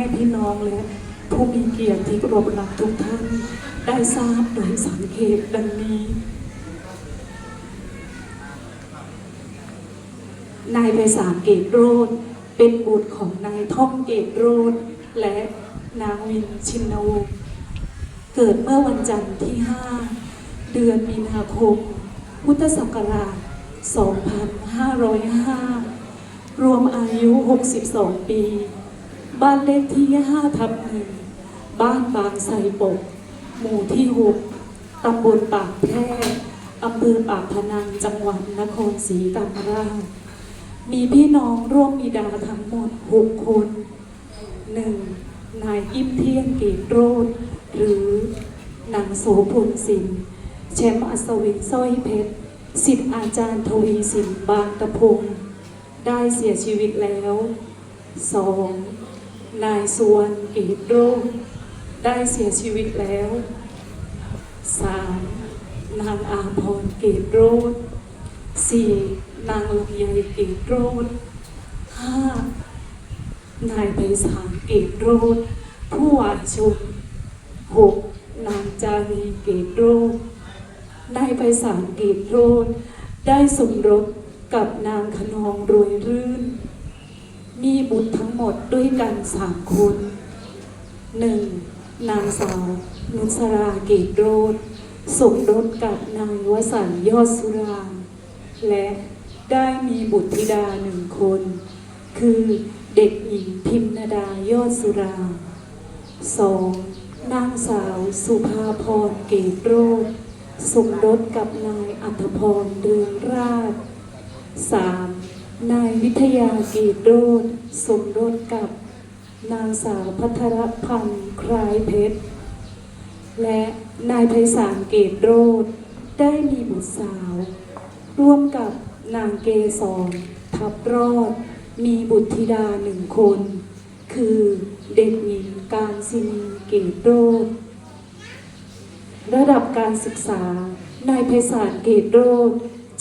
ให้พี่น้องและผู้มีเกียรติที่กรบรักทุกท่าน ได้ทราบโดยสังเกตดังนี้ นายไพศาลเกตโรธเป็นบุตรของนายท่องเกตโรธและนางวินชินวงศ์เกิดเมื่อวันจันทร์ที่ 5 เดือนมีนาคม พุทธศักราช 2505 รวมอายุ 62 ปี บ้านเลขที่5ทับหนึ่งบ้านบางไทรปก หมู่ที่6ตำบลปากแพร่อำเภอปากพนังจังหวัดนครศรีธรรมราชมีพี่น้องร่วมมีดาทั้งหมด6คน 1. นายอิ่มเที่ยงเกตโรธหรือนางโสพลสินแชมป์อัศวินสร้อยเพชรสิทธิ์อาจารย์ทวีสินบางตะพง ได้เสียชีวิตแล้ว 2. นายสุวรรณเกตโรธได้เสียชีวิตแล้ว 3. นางอาพรเกตโรธ 4. นางลำไยเกตโรธ 5. นายไพศาลเกตโรธผู้วายชน 6. นางจารีเกตโรธนายไพศาลเกตโรธได้สมรสกับนางขนองรวยรื่น มีบุตรทั้งหมดด้วยกันสามคนหนึ่งนางสาวนุสราเกตโรธสมรสกับนายวสันยอดสุรางและได้มีบุตรธิดาหนึ่งคน คือเด็กหญิงพิมนาดายอดสุรางสองนางสาวสุภาพรเกตโรธสมรสกับนายอัธพรเดืองราช 3. นายวิทยาเกตโรธสมรสกับ นางสาวพัทรพันธ์คล้ายเพชร และนายไพศาลเกตโรธได้มีบุตรสาว ร่วมกับนางเกษรทับรอด มีบุตรธิดาหนึ่งคน คือเด็กหญิงการศินีเกตโรธระดับการศึกษานายไพศาลเกตโรธ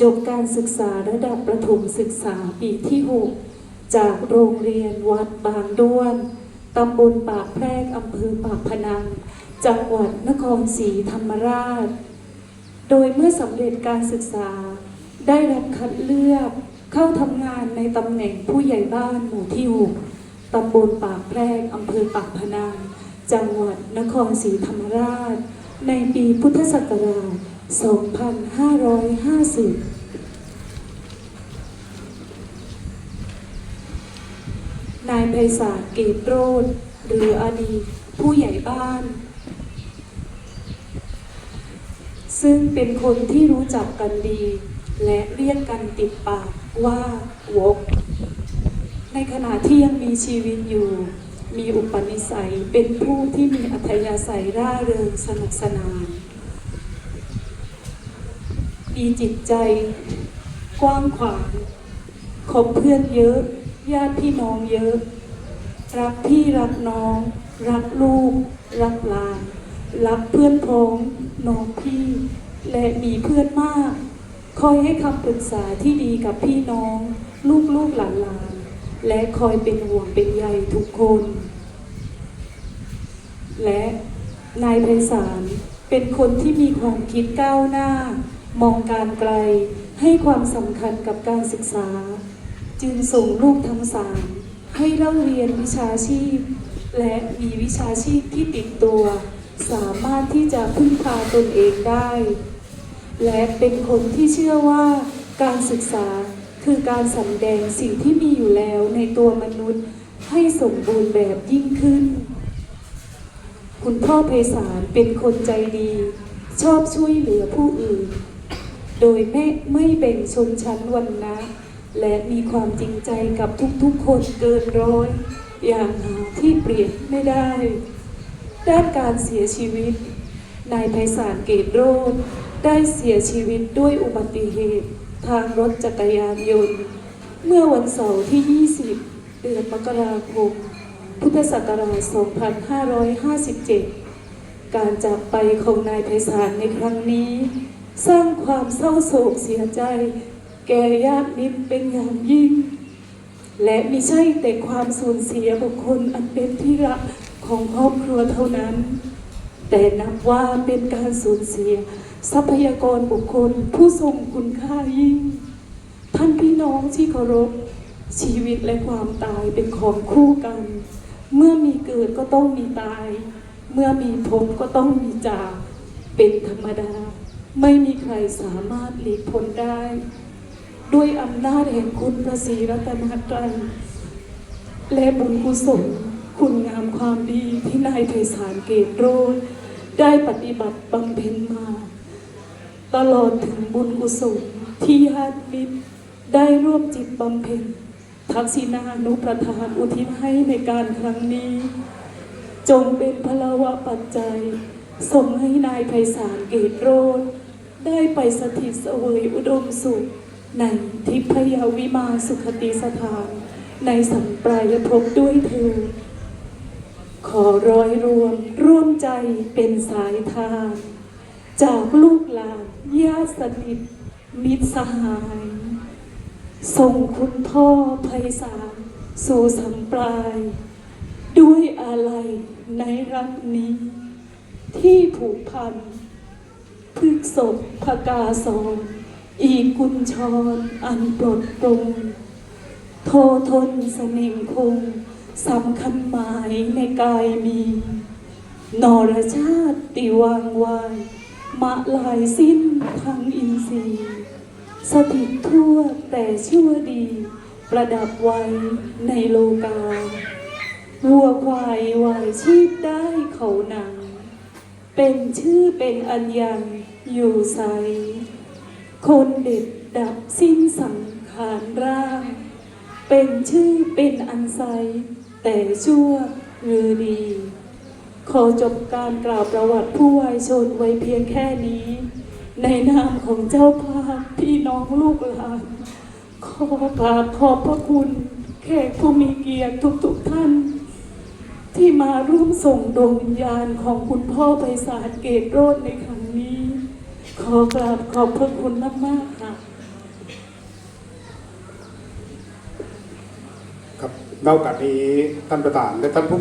จบการศึกษาระดับประถมศึกษาปีที่ 6 จากโรงเรียนวัดบางด้วน ตำบลปากแพรกอำเภอปากพนัง จังหวัดนครศรีธรรมราช โดยเมื่อสำเร็จการศึกษา ได้รับคัดเลือกเข้าทำงานในตำแหน่งผู้ใหญ่บ้านหมู่ที่ 6 ตำบลปากแพรกอำเภอปากพนัง จังหวัดนครศรีธรรมราช ในปีพุทธศักราช 2550นายไพศาลเกตโรธหรืออดีตผู้ใหญ่บ้าน ซึ่งเป็นคนที่รู้จักกันดี และเรียกกันติดปากว่าวก ในขณะที่ยังมีชีวิตอยู่ มีอุปนิสัยเป็นผู้ที่มีอัธยาศัยร่าเริงสนุกสนาน มีจิตใจ กว้างขวางคบเพื่อนเยอะ ญาติพี่น้องเยอะ รักพี่รักน้อง รักลูก รักหลาน รักเพื่อนพ้องน้องพี่ และมีเพื่อนมาก คอยให้คำปรึกษาที่ดีกับพี่น้อง ลูกลูกหลานหลานและคอยเป็นห่วงเป็นใยทุกคน และนายไพศาลเป็นคนที่มีความคิดก้าวหน้า มองการไกลให้ความสำคัญกับการศึกษา จึงส่งลูกทั้งสามให้เล่าเรียนวิชาชีพ และมีวิชาชีพที่ติดตัว สามารถที่จะพึ่งพาตนเองได้ และเป็นคนที่เชื่อว่าการศึกษาคือการสำแดงสิ่งที่มีอยู่แล้วในตัวมนุษย์ให้สมบูรณ์แบบยิ่งขึ้น คุณพ่อไพศาลเป็นคนใจดี ชอบช่วยเหลือผู้อื่น โดยไม่ไม่แบ่งชนชั้นวรรณะและมีความจริงใจกับทุกๆคนเกินร้อย อย่างหาที่เปรียบไม่ได้ ด้านการเสียชีวิต นายไพศาลเกตโรธได้เสียชีวิตด้วยอุบัติเหตุ ทางรถจักรยานยนต์ เมื่อวันเสาร์ที่ 20 เดือนมกราคม พุทธศักราช 2557 การจากไปของนายไพศาลในครั้งนี้ สร้างความเศร้าโศกเสียใจ แก่ญาติมิตรเป็นอย่างยิ่ง และไม่ใช่แต่ความสูญเสียบุคคลอันเป็นที่รักของครอบครัวเท่านั้น แต่นับว่าเป็นการสูญเสีย ทรัพยากรบุคคลผู้ทรงคุณค่ายิ่ง ท่านพี่น้องที่เคารพชีวิตและความตายเป็นของคู่กัน เมื่อมีเกิดก็ต้องมีตาย เมื่อมีพบก็ต้องมีจากเป็นธรรมดา ไม่มีใครสามารถหลีกพ้นได้ ด้วยอำนาจแห่งคุณพระศรีรัตนตรัยและบุญกุศลคุณงามความดีที่นายไพศาลเกตโรดได้ปฏิบัติบำเพ็ญมา ตลอดถึงบุญกุศลที่ญาติมิตรได้ร่วมจิตบำเพ็ญทักษิณานุประทานอุทิศให้ในการครั้งนี้ จงเป็นพลวะปัจจัยส่งให้นายไพศาลเกตโรด ได้ไปสถิตเสวยอุดมสุข ในทิพยวิมาสุขติสถาน ในสัมปรายภพด้วยเธอ ขอร้อยรวมร่วมใจเป็นสายทานจากลูกหลานญาติสนิทมิตรสหาย ส่งคุณพ่อไพศาลสู่สัมปราย ด้วยอะไรในรักนี้ ที่ผูกพัน พฤกษบพกาสอนอีกุญชรอันปลดปลงโททนเสน่งคงสำคัญหมายในกายมี นรชาติติวางวายมะลายสิ้นทั้งอินทรีย์สถิตทั่วแต่ชั่วดี ประดับไว้ในโลกาวัวควายวายชีพได้เขาหนัง เป็นชื่อเป็นอันยังอยู่ใส คนเด็ดดับสิ้นสังขารร่าง เป็นชื่อเป็นอันไซแต่ชั่วหรือดี ขอจบการกล่าวประวัติผู้วายชนไว้เพียงแค่นี้ ในนามของเจ้าภาพพี่น้องลูกหลานขอกราบขอบพระคุณแขกผู้มีเกียรติทุกๆท่าน ที่มาร่วมส่งดวงวิญญาณของคุณพ่อไพศาลเกตโรดในครั้งนี้ ขอกราบขอบพระคุณมากๆค่ะ ครับนอกจากนี้ท่านประธานและท่านผู้